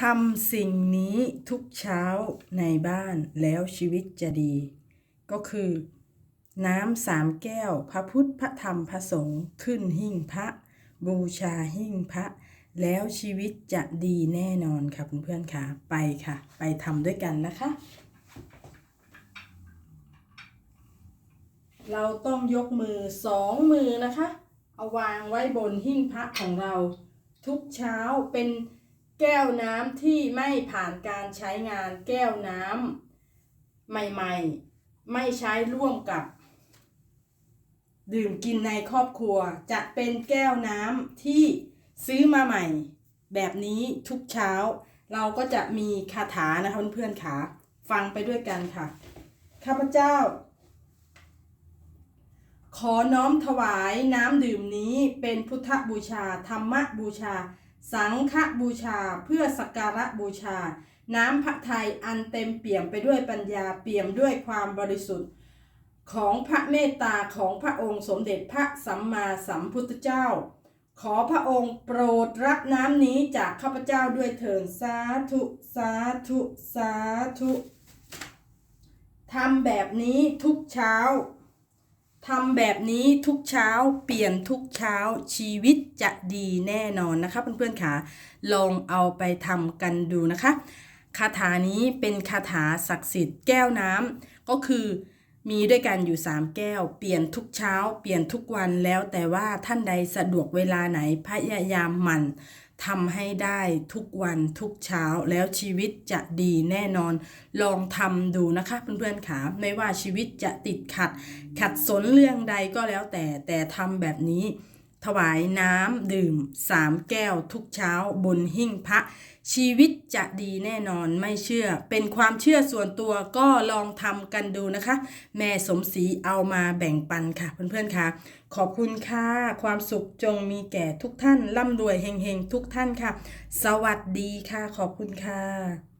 ทำสิ่งนี้ทุกเช้าในบ้านแล้วชีวิตจะดี ก็คือ น้ำสามแก้ว พระพุทธพระธรรมพระสงฆ์ขึ้นหิ้งพระ บูชาหิ้งพระ แล้วชีวิตจะดีแน่นอนค่ะเพื่อนๆค่ะ ไปค่ะ ไปทำด้วยกันนะคะ เราต้องยกมือสองมือนะคะ เอาวางไว้บนหิ้งพระของเรา ทุกเช้าเป็น แก้วน้ำที่ไม่ผ่านการใช้งาน แก้วน้ำใหม่ๆ ไม่ใช้ร่วมกับ ดื่มกินในครอบครัว จะเป็นแก้วน้ำที่ซื้อมาใหม่ แบบนี้ทุกเช้า เราก็จะมีคาถานะคะเพื่อนๆค่ะฟังไปด้วยกันค่ะข้าพเจ้า ขอน้อมถวายน้ำดื่มนี้เป็นพุทธบูชา ธรรมบูชา สังฆบูชาเพื่อสักการะบูชา น้ำพระทัยอันเต็มเปี่ยมไปด้วยปัญญาเปี่ยมด้วยความบริสุทธิ์ ของพระเมตตาของพระองค์สมเด็จพระสัมมาสัมพุทธเจ้า ขอพระองค์โปรดรับน้ำนี้จากข้าพเจ้าด้วยเถิดสาธุสาธุสาธุทำแบบนี้ทุกเช้า ทำแบบนี้ทุกเช้าเปลี่ยนทุกเช้าชีวิตจะดีแน่นอนนะคะเพื่อนๆค่ะลองเอาไปทำกันดูนะคะคาถานี้เป็นคาถาศักดิ์สิทธิ์แก้วน้ำก็คือมีด้วยกันอยู่ 3 แก้ว เปลี่ยนทุกเช้า เปลี่ยนทุกวันแล้วแต่ว่าท่านใดสะดวกเวลาไหนพยายามหมั่น ทำให้ได้ทุกวันทุกเช้าแล้วชีวิตจะดีแน่นอน ลองทำดูนะคะเพื่อนๆค่ะไม่ว่าชีวิตจะติดขัด ขัดสนเรื่องใดก็แล้วแต่แต่ทำแบบนี้ ถวายน้ำดื่มสามแก้วทุกเช้าบนหิ้งพระ ชีวิตจะดีแน่นอนไม่เชื่อ เป็นความเชื่อส่วนตัวก็ลองทำกันดูนะคะ แม่สมศรีเอามาแบ่งปันค่ะ เพื่อนๆค่ะ ขอบคุณค่ะ ความสุขจงมีแก่ทุกท่านร่ำรวยเฮงๆ ทุกท่านค่ะ สวัสดีค่ะ ขอบคุณค่ะ